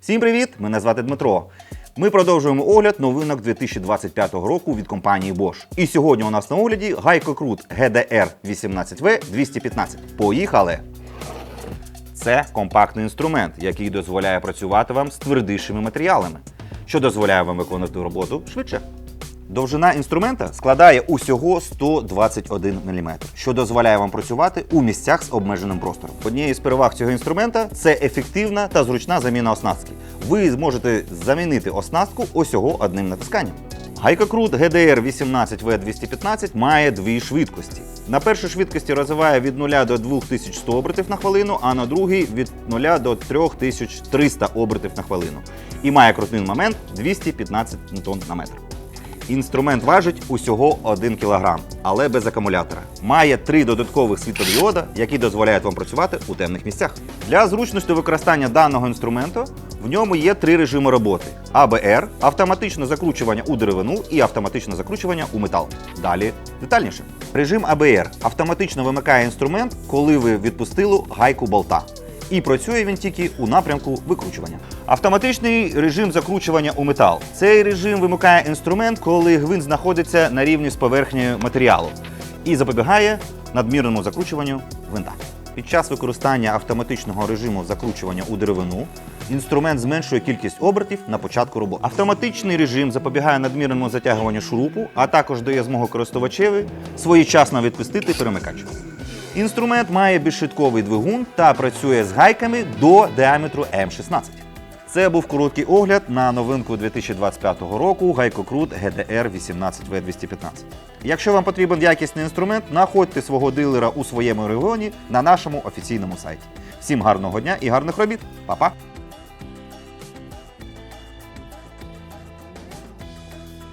Всім привіт! Мене звати Дмитро. Ми продовжуємо огляд новинок 2025 року від компанії Bosch. І сьогодні у нас на огляді гайкокрут Крут GDR 18V 215. Поїхали! Це компактний інструмент, який дозволяє працювати вам з твердішими матеріалами, що дозволяє вам виконувати роботу швидше. Довжина інструмента складає усього 121 мм, що дозволяє вам працювати у місцях з обмеженим простором. Однією з переваг цього інструмента це ефективна та зручна заміна оснастки. Ви зможете замінити оснастку усього одним натисканням. Гайкокрут GDR 18V215 має дві швидкості. На першій швидкості розвиває від 0 до 2100 обертів на хвилину, а на другій від 0 до 3300 обертів на хвилину. І має крутний момент 215 Нм на метр. Інструмент важить усього 1 кг, але без акумулятора. Має три додаткових світлодіода, які дозволяють вам працювати у темних місцях. Для зручності використання даного інструменту в ньому є три режими роботи: АБР, автоматичне закручування у деревину і автоматичне закручування у метал. Далі детальніше. Режим АБР автоматично вимикає інструмент, коли ви відпустили гайку болта і працює він тільки у напрямку викручування. Автоматичний режим закручування у метал. Цей режим вимикає інструмент, коли гвинт знаходиться на рівні з поверхнею матеріалу і запобігає надмірному закручуванню гвинта. Під час використання автоматичного режиму закручування у деревину інструмент зменшує кількість обертів на початку роботи. Автоматичний режим запобігає надмірному затягуванню шурупу, а також дає змогу користувачеві своєчасно відпустити перемикач. Інструмент має бішитковий двигун та працює з гайками до діаметру М16. Це був короткий огляд на новинку 2025 року гайкокрут GDR 18V215. Якщо вам потрібен якісний інструмент, знаходьте свого дилера у своєму регіоні на нашому офіційному сайті. Всім гарного дня і гарних робіт. Па-па!